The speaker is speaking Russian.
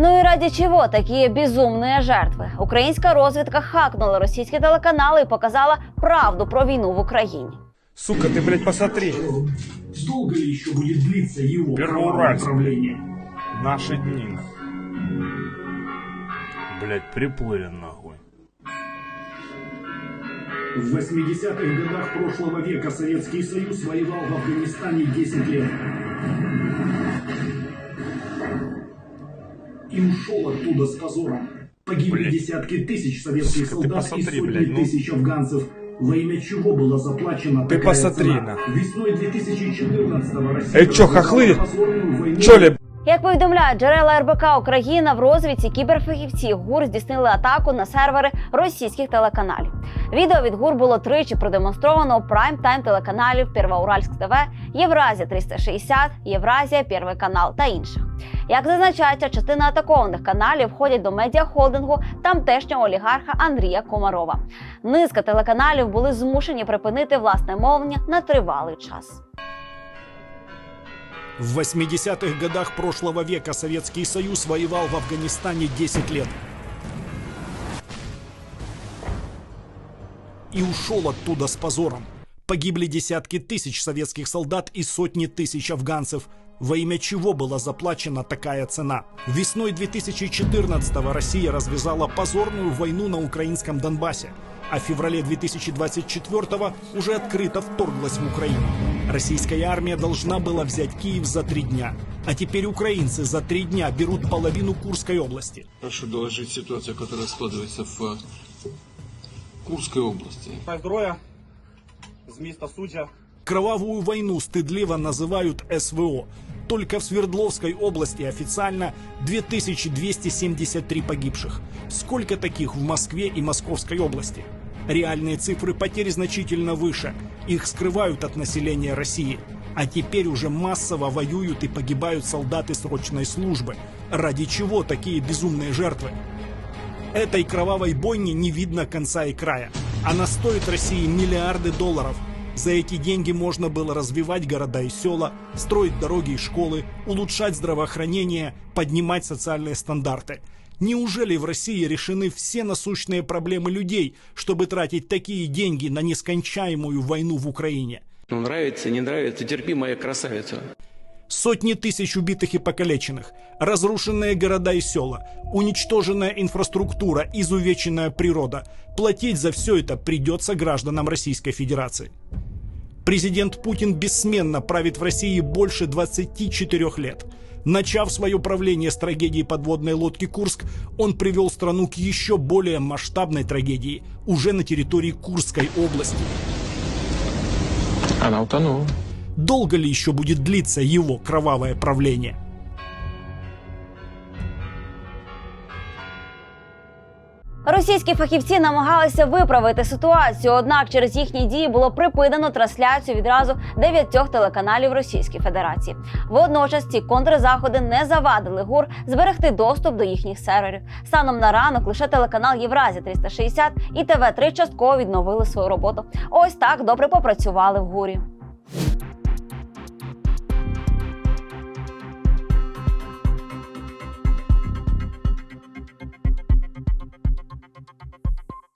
Ну и ради чего такие безумные жертвы? Українська розвідка хакнула російські телеканали і показала правду про війну в Україні. Сука, ты, блядь, посмотри. Долго ли еще будет длиться его кровавое Первоуральск. правление? Наши дни. Блядь, приплыли нахуй. В 80-х годах прошлого века Советский Союз воевал в Афганистане 10 лет. И ушел оттуда с позором. Погибли Блядь. десятки тысяч советских Сука, ты солдат и посмотри, сотни блядь, ну. тысяч афганцев. Во имя чего была заплачена Ты такая посмотри, цена? на. Весной 2014-го Россия Э, чё, развязала хохлы? позорную войну Чё ли, Як повідомляють джерела РБК Україна в розвідці кіберфахівці ГУР здійснили атаку на сервери російських телеканалів. Відео від ГУР було тричі продемонстровано у прайм-тайм телеканалів Первоуральськ ТВ, Євразія 360, Євразія, Первий канал та інших. Як зазначається, частина атакованих каналів входять до медіахолдингу тамтешнього олігарха Андрія Комарова. Низка телеканалів були змушені припинити власне мовлення на тривалий час. В 80-х годах прошлого века Советский Союз воевал в Афганистане 10 лет. И ушел оттуда с позором. Погибли десятки тысяч советских солдат и сотни тысяч афганцев. Во имя чего была заплачена такая цена? Весной 2014-го Россия развязала позорную войну на украинском Донбассе, а в феврале 2024-го уже открыто вторглась в Украину. Российская армия должна была взять Киев за три дня. А теперь украинцы за три дня берут половину Курской области. Прошу доложить ситуацию, которая складывается в Курской области. здоров'я з міста Суджа. Кровавую войну стыдливо называют СВО. Только в Свердловской области официально 2273 погибших. Сколько таких в Москве и Московской области? Реальные цифры потерь значительно выше. Их скрывают от населения России. А теперь уже массово воюют и погибают солдаты срочной службы. Ради чего такие безумные жертвы? Этой кровавой бойне не видно конца и края. Она стоит России миллиарды долларов. За эти деньги можно было развивать города и села, строить дороги и школы, улучшать здравоохранение, поднимать социальные стандарты. Неужели в России решены все насущные проблемы людей, чтобы тратить такие деньги на нескончаемую войну в Украине? Ну, нравится, не нравится, терпи, моя красавица. Сотни тысяч убитых и покалеченных, разрушенные города и села, уничтоженная инфраструктура, изувеченная природа. Платить за все это придется гражданам Российской Федерации. Президент Путин бессменно правит в России больше 24 лет. Начав свое правление с трагедии подводной лодки «Курск», он привел страну к еще более масштабной трагедии уже на территории Курской области. Она утонула. Долго ли еще будет длиться его кровавое правление? Російські фахівці намагалися виправити ситуацію, однак через їхні дії було припинено трансляцію відразу дев'ятьох телеканалів Російської Федерації. Водночас ці контрзаходи не завадили ГУР зберегти доступ до їхніх серверів. Станом на ранок лише телеканал Євразія 360 і ТВ 3 частково відновили свою роботу. Ось так добре попрацювали в ГУРі.